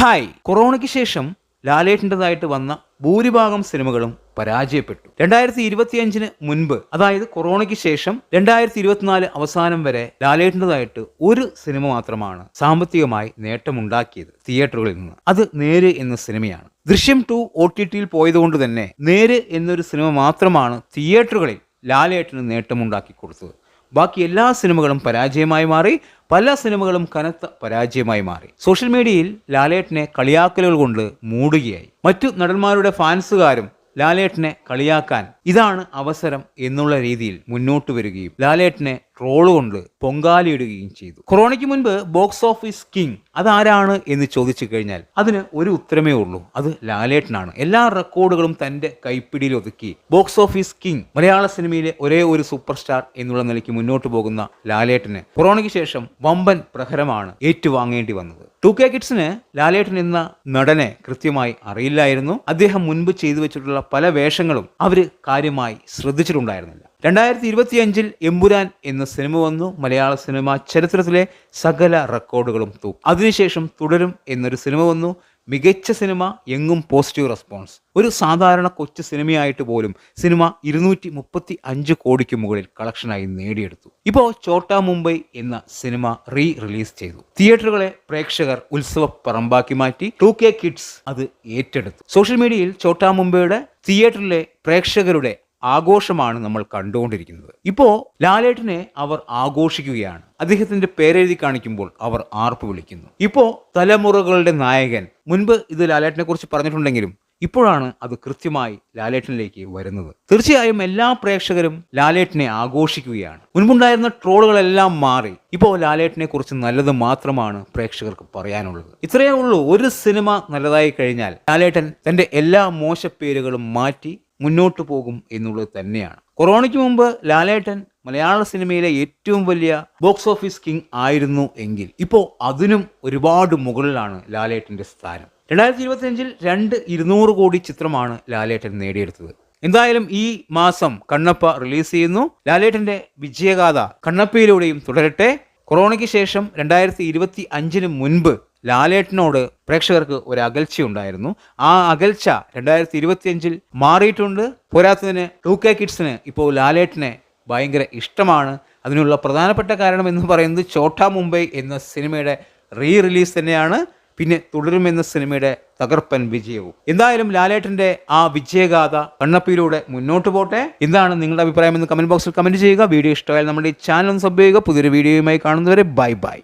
Hi. കൊറോണയ്ക്ക് ശേഷം ലാലേട്ടന്റെതായിട്ട് വന്ന ഭൂരിഭാഗം സിനിമകളും പരാജയപ്പെട്ടു. രണ്ടായിരത്തി ഇരുപത്തിയഞ്ചിന് മുൻപ് അതായത് കൊറോണയ്ക്ക് ശേഷം രണ്ടായിരത്തി ഇരുപത്തിനാല് അവസാനം വരെ ലാലേട്ടന്റെതായിട്ട് ഒരു സിനിമ മാത്രമാണ് സാമ്പത്തികമായി നേട്ടമുണ്ടാക്കിയത് തിയേറ്ററുകളിൽ നിന്ന്. അത് നേര് എന്ന സിനിമയാണ്. ദൃശ്യം ടു ഒ ടി ടിയിൽ പോയതുകൊണ്ട് തന്നെ നേര് എന്നൊരു സിനിമ മാത്രമാണ് തിയേറ്ററുകളിൽ ലാലേട്ടന് നേട്ടമുണ്ടാക്കി കൊടുത്തത്. ബാക്കി എല്ലാ സിനിമകളും പരാജയമായി മാറി പല സിനിമകളും കനത്ത പരാജയമായി മാറി. സോഷ്യൽ മീഡിയയിൽ ലാലേട്ടനെ കളിയാക്കലുകൾ കൊണ്ട് മൂടുകയായി. മറ്റു നടന്മാരുടെ ഫാൻസുകാരും ലാലേട്ടനെ കളിയാക്കാൻ ഇതാണ് അവസരം എന്നുള്ള രീതിയിൽ മുന്നോട്ട് വരികയും ലാലേട്ടനെ ട്രോൾ കൊണ്ട് പൊങ്കാലിയിടുകയും ചെയ്തു. കൊറോണയ്ക്ക് മുൻപ് ബോക്സ് ഓഫീസ് കിങ് അതാരാണ് എന്ന് ചോദിച്ചു കഴിഞ്ഞാൽ അതിന് ഒരു ഉത്തരമേ ഉള്ളൂ. അത് ലാലേട്ടനാണ്. എല്ലാ റെക്കോർഡുകളും തന്റെ കൈപ്പിടിയിൽ ഒതുക്കി. ബോക്സ് ഓഫീസ് കിങ് മലയാള സിനിമയിലെ ഒരേ ഒരു സൂപ്പർ സ്റ്റാർ എന്നുള്ള നിലയ്ക്ക് മുന്നോട്ട് പോകുന്ന ലാലേട്ടന് കൊറോണയ്ക്ക് ശേഷം വമ്പൻ പ്രഹരമാണ് ഏറ്റുവാങ്ങേണ്ടി വന്നത്. ടു കെ കിഡ്സിന് ലാലേട്ടൻ എന്ന നടനെ കൃത്യമായി അറിയില്ലായിരുന്നു. അദ്ദേഹം മുൻപ് ചെയ്തു വെച്ചിട്ടുള്ള പല വേഷങ്ങളും അവർ കാര്യമായി ശ്രദ്ധിച്ചിട്ടുണ്ടായിരുന്നില്ല. രണ്ടായിരത്തി ഇരുപത്തിയഞ്ചിൽ എമ്പുരാൻ എന്ന സിനിമ വന്നു. മലയാള സിനിമ ചരിത്രത്തിലെ സകല റെക്കോർഡുകളും തൂക്കും. അതിനുശേഷം തുടരും എന്നൊരു സിനിമ വന്നു. മികച്ച സിനിമ എങ്ങും പോസിറ്റീവ് റെസ്പോൺസ്. ഒരു സാധാരണ കൊച്ചു സിനിമയായിട്ട് പോലും സിനിമ ഇരുന്നൂറ്റി മുപ്പത്തി അഞ്ച് കോടിക്ക് മുകളിൽ കളക്ഷനായി നേടിയെടുത്തു. ഇപ്പോൾ ചോട്ടാ മുംബൈ എന്ന സിനിമ റീ റിലീസ് ചെയ്തു. തിയേറ്ററുകളെ പ്രേക്ഷകർ ഉത്സവ പറമ്പാക്കി മാറ്റി. ടു കെ കിഡ്സ് അത് ഏറ്റെടുത്തു. സോഷ്യൽ മീഡിയയിൽ ചോട്ടാ മുംബൈയുടെ തിയേറ്ററിലെ പ്രേക്ഷകരുടെ ആഘോഷമാണ് നമ്മൾ കണ്ടുകൊണ്ടിരിക്കുന്നത്. ഇപ്പോ ലാലേട്ടനെ അവർ ആഘോഷിക്കുകയാണ്. അദ്ദേഹത്തിന്റെ പേരെഴുതി കാണിക്കുമ്പോൾ അവർ ആർപ്പ് വിളിക്കുന്നു. ഇപ്പോ തലമുറകളുടെ നായകൻ മുൻപ് ഇത് ലാലേട്ടനെ കുറിച്ച് പറഞ്ഞിട്ടുണ്ടെങ്കിലും ഇപ്പോഴാണ് അത് കൃത്യമായി ലാലേട്ടനിലേക്ക് വരുന്നത്. തീർച്ചയായും എല്ലാ പ്രേക്ഷകരും ലാലേട്ടനെ ആഘോഷിക്കുകയാണ്. മുൻപുണ്ടായിരുന്ന ട്രോളുകളെല്ലാം മാറി ഇപ്പോൾ ലാലേട്ടനെ കുറിച്ച് നല്ലത് മാത്രമാണ് പ്രേക്ഷകർക്ക് പറയാനുള്ളത്. ഇത്രയേ ഉള്ളൂ. ഒരു സിനിമ നല്ലതായി കഴിഞ്ഞാൽ ലാലേട്ടൻ തന്റെ എല്ലാ മോശപ്പേരുകളും മാറ്റി മുന്നോട്ട് പോകും എന്നുള്ളത് തന്നെയാണ്. കൊറോണയ്ക്ക് മുമ്പ് ലാലേട്ടൻ മലയാള സിനിമയിലെ ഏറ്റവും വലിയ ബോക്സ് ഓഫീസ് കിങ് ആയിരുന്നു എങ്കിൽ ഇപ്പോൾ അതിനും ഒരുപാട് മുകളിലാണ് ലാലേട്ടന്റെ സ്ഥാനം. രണ്ടായിരത്തി ഇരുപത്തിയഞ്ചിൽ രണ്ട് ഇരുന്നൂറ് കോടി ചിത്രമാണ് ലാലേട്ടൻ നേടിയെടുത്തത്. എന്തായാലും ഈ മാസം കണ്ണപ്പ റിലീസ് ചെയ്യുന്നു. ലാലേട്ടന്റെ വിജയഗാഥ കണ്ണപ്പയിലൂടെയും തുടരട്ടെ. കൊറോണയ്ക്ക് ശേഷം രണ്ടായിരത്തി ഇരുപത്തി അഞ്ചിന് മുൻപ് ലാലേട്ടനോട് പ്രേക്ഷകർക്ക് ഒരു അകൽച്ചയുണ്ടായിരുന്നു ആ അകൽച്ച രണ്ടായിരത്തി ഇരുപത്തിയഞ്ചിൽ മാറിയിട്ടുണ്ട്. പോരാത്തതിന് ടു കെ കിഡ്സിന് ഇപ്പോൾ ലാലേട്ടനെ ഭയങ്കര ഇഷ്ടമാണ്. അതിനുള്ള പ്രധാനപ്പെട്ട കാരണം എന്ന് പറയുന്നത് ചോട്ടാ മുംബൈ എന്ന സിനിമയുടെ റീ റിലീസ് തന്നെയാണ്. പിന്നെ തുടരും എന്ന സിനിമയുടെ തകർപ്പൻ വിജയവും. എന്തായാലും ലാലേട്ടന്റെ ആ വിജയഗാഥ കണ്ണപ്പിയിലൂടെ മുന്നോട്ട് പോട്ടെ. എന്താണ് നിങ്ങളുടെ അഭിപ്രായം എന്ന് കമന്റ് ബോക്സിൽ കമന്റ് ചെയ്യുക. വീഡിയോ ഇഷ്ടമായാൽ നമ്മുടെ ഈ ചാനൽ ഒന്ന് സബ് ചെയ്യുക. പുതിയൊരു വീഡിയോയുമായി കാണുന്നവരെ ബൈ ബൈ.